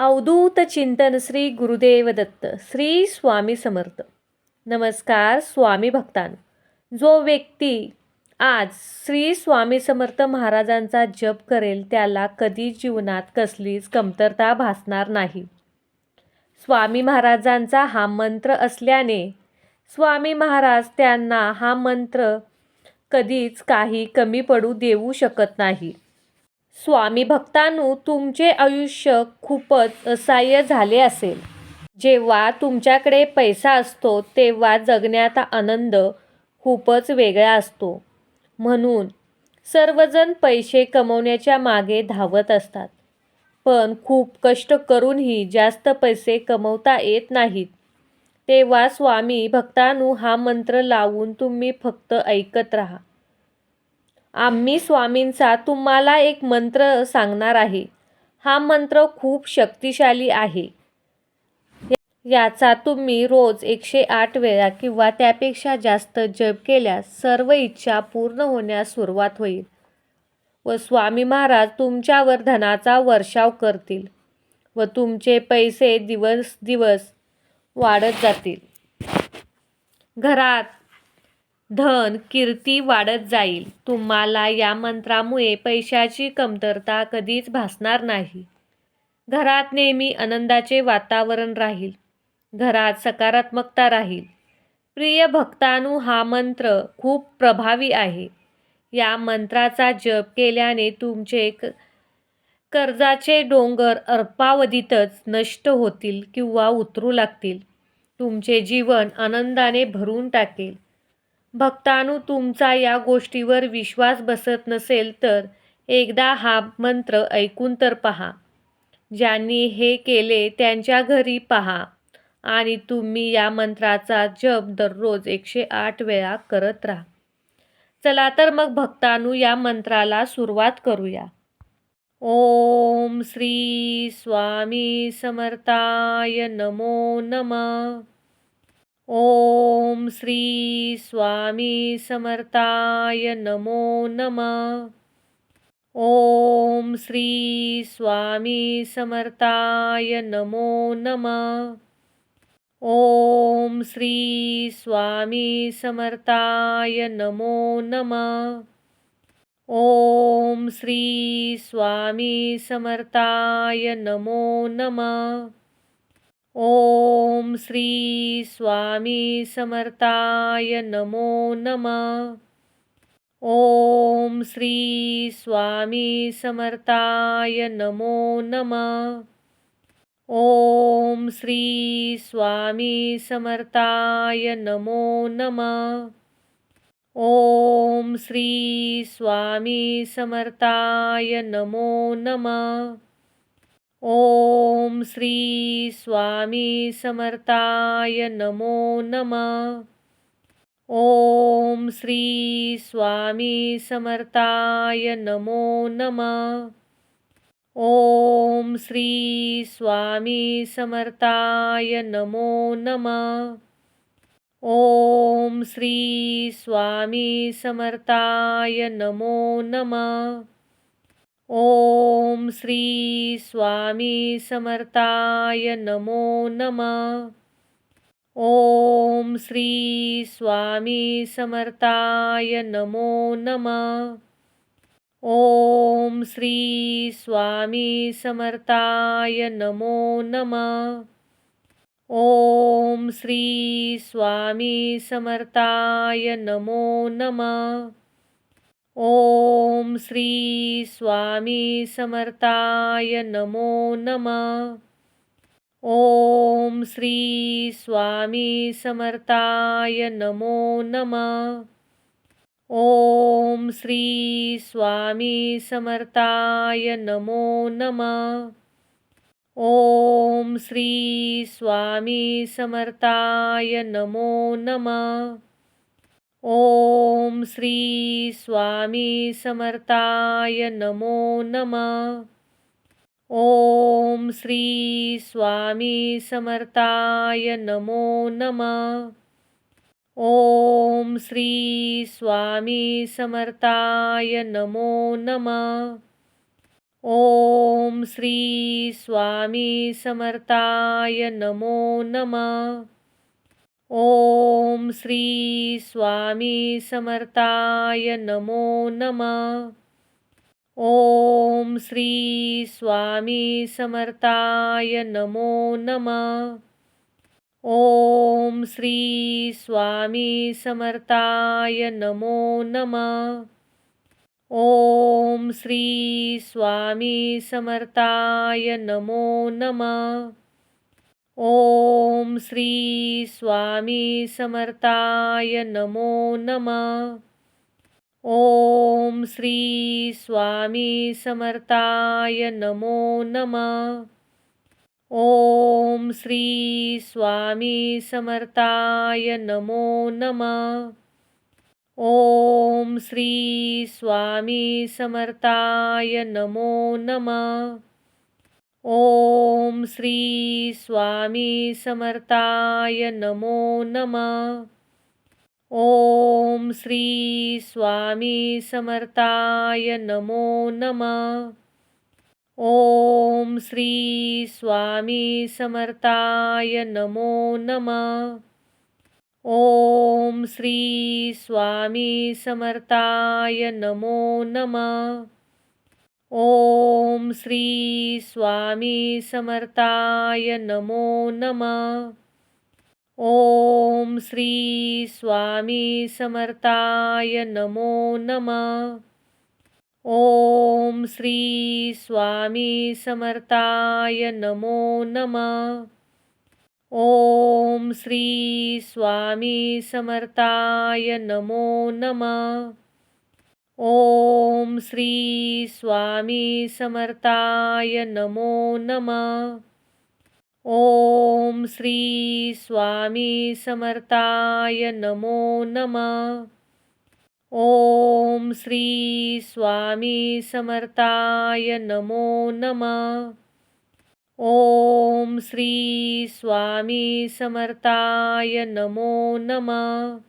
अवधूत चिंतन श्री गुरुदेव दत्त श्री स्वामी समर्थ. नमस्कार स्वामी भक्तान. जो व्यक्ती आज श्री स्वामी समर्थ महाराजांचा जप करेल त्याला कधी जीवनात कसलीच कमतरता भासणार नाही. स्वामी महाराजांचा हा मंत्र असल्याने स्वामी महाराज त्यांना हा मंत्र कधीच काही कमी पडू देऊ शकत नाही. स्वामी भक्तांनो तुमचे आयुष्य खूपच असह्य झाले असेल. जेव्हा तुमच्याकडे पैसा असतो तेव्हा जगण्याचा आनंद खूपच वेगळा असतो. म्हणून सर्वजण पैसे कमवण्याच्या मागे धावत असतात. पण खूप कष्ट करूनही जास्त पैसे कमवता येत नाहीत. तेव्हा स्वामी भक्तानू हा मंत्र लावून तुम्ही फक्त ऐकत राहा. आम्ही स्वामींचा तुम्हाला एक मंत्र सांगणार आहे. हा मंत्र खूप शक्तिशाली आहे. याचा तुम्ही रोज एकशे आठ वेळा किंवा त्यापेक्षा जास्त जप केल्यास सर्व इच्छा पूर्ण होण्यास सुरुवात होईल व स्वामी महाराज तुमच्यावर धनाचा वर्षाव करतील व तुमचे पैसे दिवस दिवस वाढत जातील. घरात धन कीर्ती वाढत जाईल. तुम्हाला या मंत्रामुळे पैशाची कमतरता कधीच भासणार नाही. घरात नेहमी आनंदाचे वातावरण राहील. घरात सकारात्मकता राहील. प्रिय भक्तांनो हा मंत्र खूप प्रभावी आहे. या मंत्राचा जप केल्याने तुमचे क कर्जाचे डोंगर अल्पावधीतच नष्ट होतील किंवा उतरू लागतील. तुमचे जीवन आनंदाने भरून टाकेल. भक्तांनो तुमचा या गोष्टीवर विश्वास बसत नसेल तर एकदा हा मंत्र ऐकून तर पहा. ज्यांनी हे केले त्यांच्या घरी पहा आणि तुम्ही या मंत्राचा जप दररोज एकशे आठ वेळा करत राहा. चला तर मग भक्तांनो या मंत्राला सुरुवात करूया. ओम श्री स्वामी समर्थाय नमो नमः. ओम श्री स्वामी समर्थाय नमो नमः। ओम श्री स्वामी समर्थाय नमो नमः। ओम श्री स्वामी समर्थाय नमो नमः। ओम श्री स्वामी समर्थाय नमो नमः। ओम श्री स्वामी समर्थाय नमो नमः. ओम श्री स्वामी समर्थाय नमो नमः. ओम श्री स्वामी समर्थाय नमो नमः. ओम श्री स्वामी समर्थाय नमो नमः. ओम श्री स्वामी समर्थाय नमो नमः। ओम श्री स्वामी समर्थाय नमो नमः। ओम श्री स्वामी समर्थाय नमो नमः। ओम श्री स्वामी समर्थाय नमो नमः। ओम श्री स्वामी समर्थाय नमो नमः। ओम श्री स्वामी समर्थाय नमो नमः। ओम श्री स्वामी समर्थाय नमो नमः। ओम श्री स्वामी समर्थाय नमो नमः। ओम श्री स्वामी समर्थाय नमो नमः. ओम श्री स्वामी समर्थाय नमो नमः. ओम श्री स्वामी समर्थाय नमो नमः. ओम श्री स्वामी समर्थाय नमो नमः. ओम श्री स्वामी समर्थाय नमो नमः। ओम श्री स्वामी समर्थाय नमो नमः। ओम श्री स्वामी समर्थाय नमो नमः। ओम श्री स्वामी समर्थाय नमो नमः। ओम श्री स्वामी समर्थाय नमो नमः। ओम श्री स्वामी समर्थाय नमो नमः। ओम श्री स्वामी समर्थाय नमो नमः। ओम श्री स्वामी समर्थाय नमो नमः। ओम श्री स्वामी समर्थाय नमो नमः। ओम श्री स्वामी समर्थाय नमो नमः। ओम श्री स्वामी समर्थाय नमो नमः। ओम श्री स्वामी समर्थाय नमो नमः। ओम श्री स्वामी समर्थाय नमो नमः। ओम श्री स्वामी समर्थाय नमो नमः। ओम श्री स्वामी समर्थाय नमो नमः। ओम श्री स्वामी समर्थाय नमो नमः। ओम श्री स्वामी समर्थाय नमो नमः। ओम श्री स्वामी समर्थाय नमो नमः। ओम श्री स्वामी समर्थाय नमो नमः। ओम श्री स्वामी समर्थाय नमो नमः। ओम श्री स्वामी समर्थाय नमो नमः। ओम श्री स्वामी समर्थाय नमो नमः। ओम श्री स्वामी समर्थाय नमो नमः। ओम श्री स्वामी समर्थाय नमो नमः।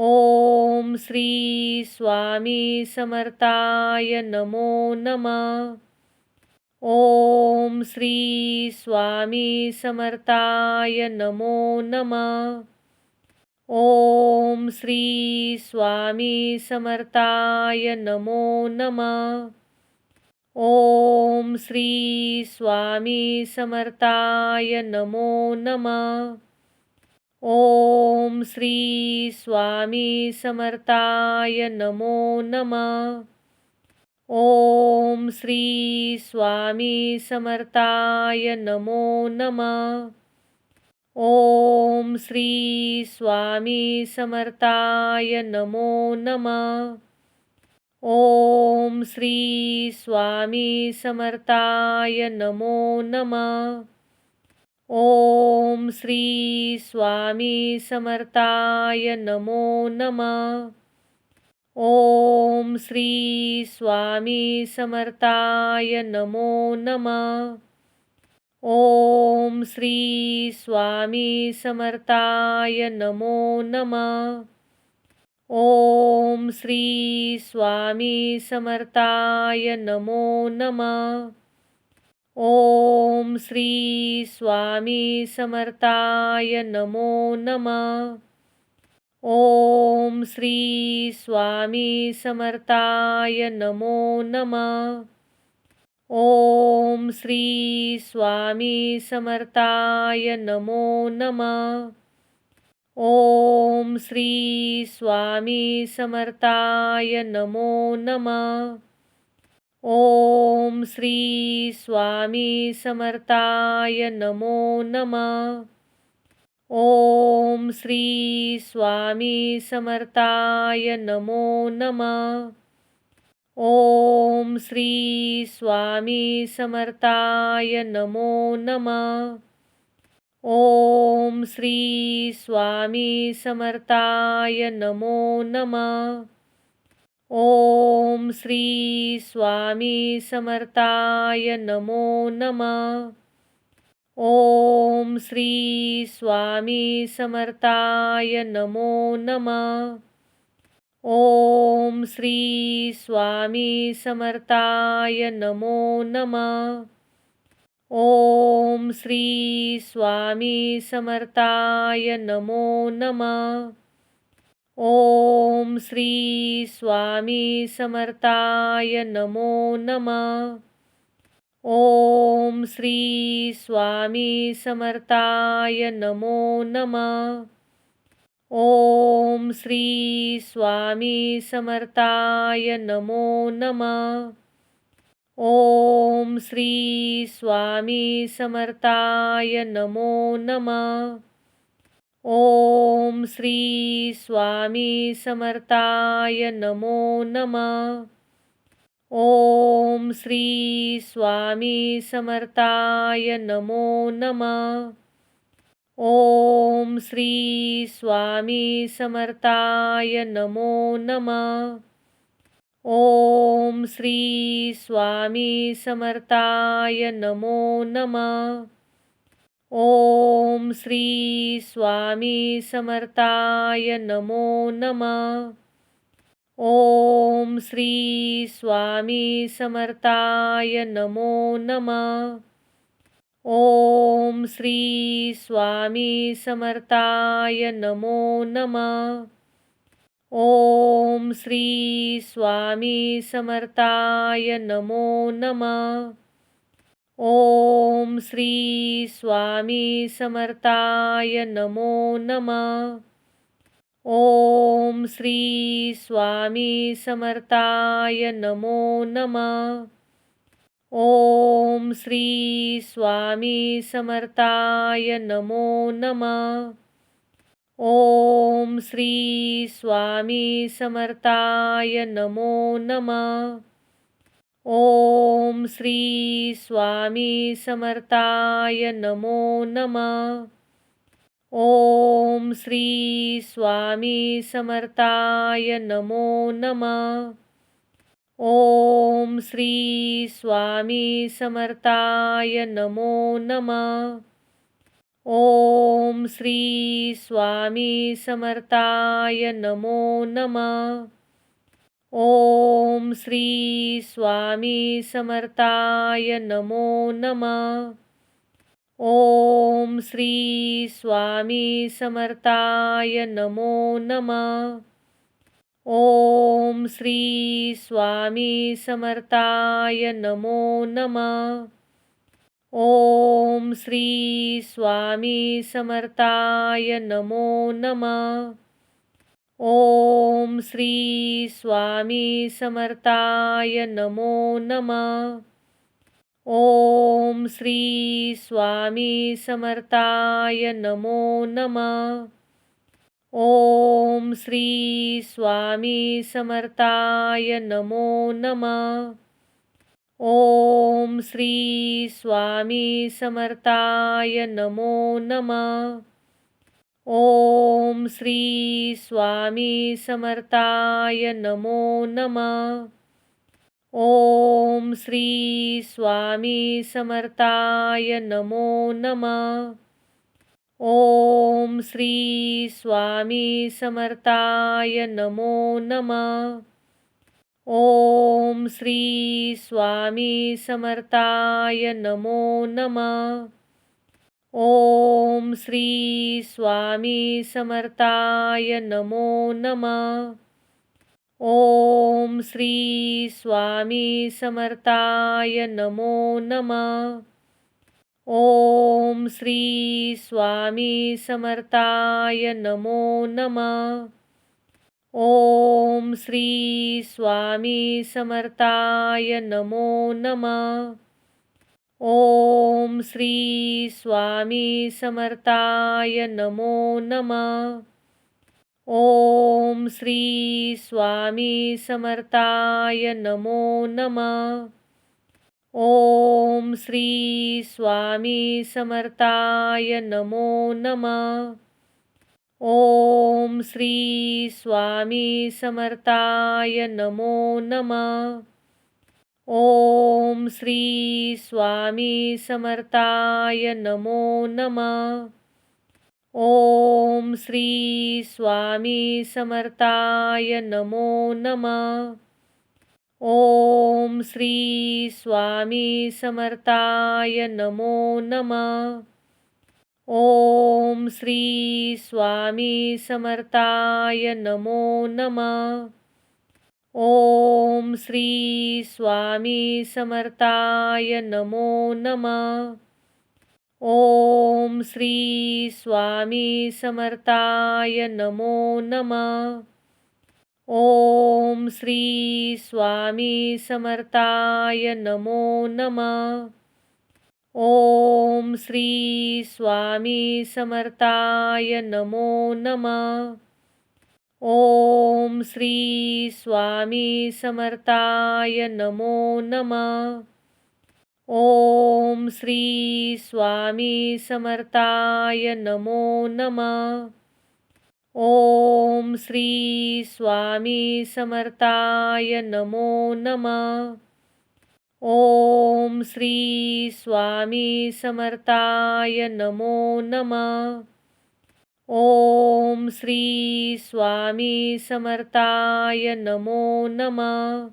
ओम श्री स्वामी समर्थाय नमो नमः। ओम श्री स्वामी समर्थाय नमो नमः। ओम श्री स्वामी समर्थाय नमो नमः। ओम श्री स्वामी समर्थाय नमो नमः। ओम श्री स्वामी समर्थाय नमो नमः। ओम श्री स्वामी समर्थाय नमो नमः। ओम श्री स्वामी समर्थाय नमो नमः। ओम श्री स्वामी समर्थाय नमो नमः। ओम श्री स्वामी समर्थाय नमो नमः। ओम श्री स्वामी समर्थाय नमो नमः। ओम श्री स्वामी समर्थाय नमो नमः। ओम श्री स्वामी समर्थाय नमो नमः। ओम श्री स्वामी समर्थाय नमो नमः. ओम श्री स्वामी समर्थाय नमो नमः. ओम श्री स्वामी समर्थाय नमो नमः. ओम श्री स्वामी समर्थाय नमो नमः. ओम श्री स्वामी समर्थाय नमो नमः। ओम श्री स्वामी समर्थाय नमो नमः। ओम श्री स्वामी समर्थाय नमो नमः। ओम श्री स्वामी समर्थाय नमो नमः। ओम श्री स्वामी समर्थाय नमो नमः। ओम श्री स्वामी समर्थाय नमो नमः। ओम श्री स्वामी समर्थाय नमो नमः। ओम श्री स्वामी समर्थाय नमो नमः। ओम श्री स्वामी समर्थाय नमो नमः। ओम श्री स्वामी समर्थाय नमो नमः। ओम श्री स्वामी समर्थाय नमो नमः। ओम श्री स्वामी समर्थाय नमो नमः। ओम श्री स्वामी समर्थाय नमो नमः। ओम श्री स्वामी समर्थाय नमो नमः। ओम श्री स्वामी समर्थाय नमो नमः। ओम श्री स्वामी समर्थाय नमो नमः। ओम श्री स्वामी समर्थाय नमो नमः। ओम श्री स्वामी समर्थाय नमो नमः। ओम श्री स्वामी समर्थाय नमो नमः। ओम श्री स्वामी समर्थाय नमो नमः। ओम श्री स्वामी समर्थाय नमो नमः। ओम श्री स्वामी समर्थाय नमो नमः। ओम श्री स्वामी समर्थाय नमो नमः। ओम श्री स्वामी समर्थाय नमो नमः। ओम श्री स्वामी समर्थाय नमो नमः. ओम श्री स्वामी समर्थाय नमो नमः. ओम श्री स्वामी समर्थाय नमो नमः. ओम श्री स्वामी समर्थाय नमो नमः. ओम श्री स्वामी समर्थाय नमो नमः। ओम श्री स्वामी समर्थाय नमो नमः। ओम श्री स्वामी समर्थाय नमो नमः। ओम श्री स्वामी समर्थाय नमो नमः। ओम श्री स्वामी समर्थाय नमो नमः। ओम श्री स्वामी समर्थाय नमो नमः। ओम श्री स्वामी समर्थाय नमो नमः। ओम श्री स्वामी समर्थाय नमो नमः। ओम श्री स्वामी समर्थाय नमो नमः. ओम श्री स्वामी समर्थाय नमो नमः. ओम श्री स्वामी समर्थाय नमो नमः. ओम श्री स्वामी समर्थाय नमो नमः. ओम श्री स्वामी समर्थाय नमो नमः। ओम श्री स्वामी समर्थाय नमो नमः। ओम श्री स्वामी समर्थाय नमो नमः। ओम श्री स्वामी समर्थाय नमो नमः। ओम श्री स्वामी समर्थाय नमो नमः। ओम श्री स्वामी समर्थाय नमो नमः। ओम श्री स्वामी समर्थाय नमो नमः। ओम श्री स्वामी समर्थाय नमो नमः। ओम श्री स्वामी समर्थाय नमो नमः। ओम श्री स्वामी समर्थाय नमो नमः। ओम श्री स्वामी समर्थाय नमो नमः। ओम श्री स्वामी समर्थाय नमो नमः। ओम श्री स्वामी समर्थाय नमो नमः। ओम श्री स्वामी समर्थाय नमो नमः। ओम श्री स्वामी समर्थाय नमो नमः। ओम श्री स्वामी समर्थाय नमो नमः। ओम श्री स्वामी समर्थाय नमो नमः। ओम श्री स्वामी समर्थाय नमो नमः। ओम श्री स्वामी समर्थाय नमो नमः। ओम श्री स्वामी समर्थाय नमो नमः। ओम श्री स्वामी समर्थाय नमो नमः।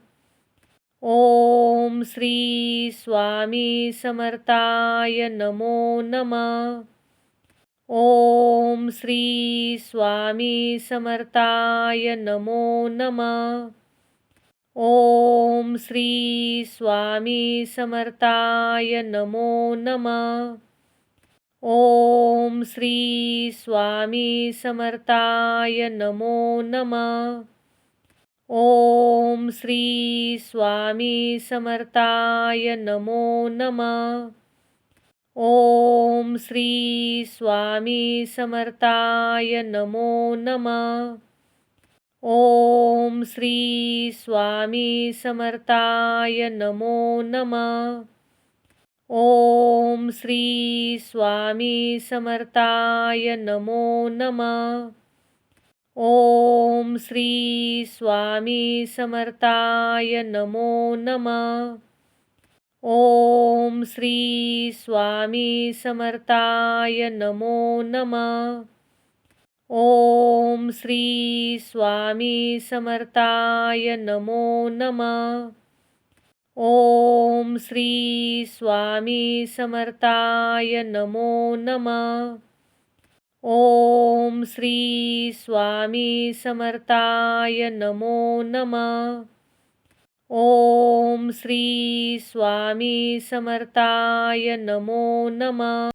ओम श्री स्वामी समर्थाय नमो नमः। ओम श्री स्वामी समर्थाय नमो नमः। ओम श्री स्वामी समर्थाय नमो नमः। ओम श्री स्वामी समर्थाय नमो नमः. ओम श्री स्वामी समर्थाय नमो नमः. ओम श्री स्वामी समर्थाय नमो नमः. ओम श्री स्वामी समर्थाय नमो नमः. ओम श्री स्वामी समर्थाय नमो नमः। ओम श्री स्वामी समर्थाय नमो नमः। ओम श्री स्वामी समर्थाय नमो नमः। ओम श्री स्वामी समर्थाय नमो नमः। ओम श्री स्वामी समर्थाय नमो नमः। ओम श्री स्वामी समर्थाय नमो नमः। ओम श्री स्वामी समर्थाय नमो नमः।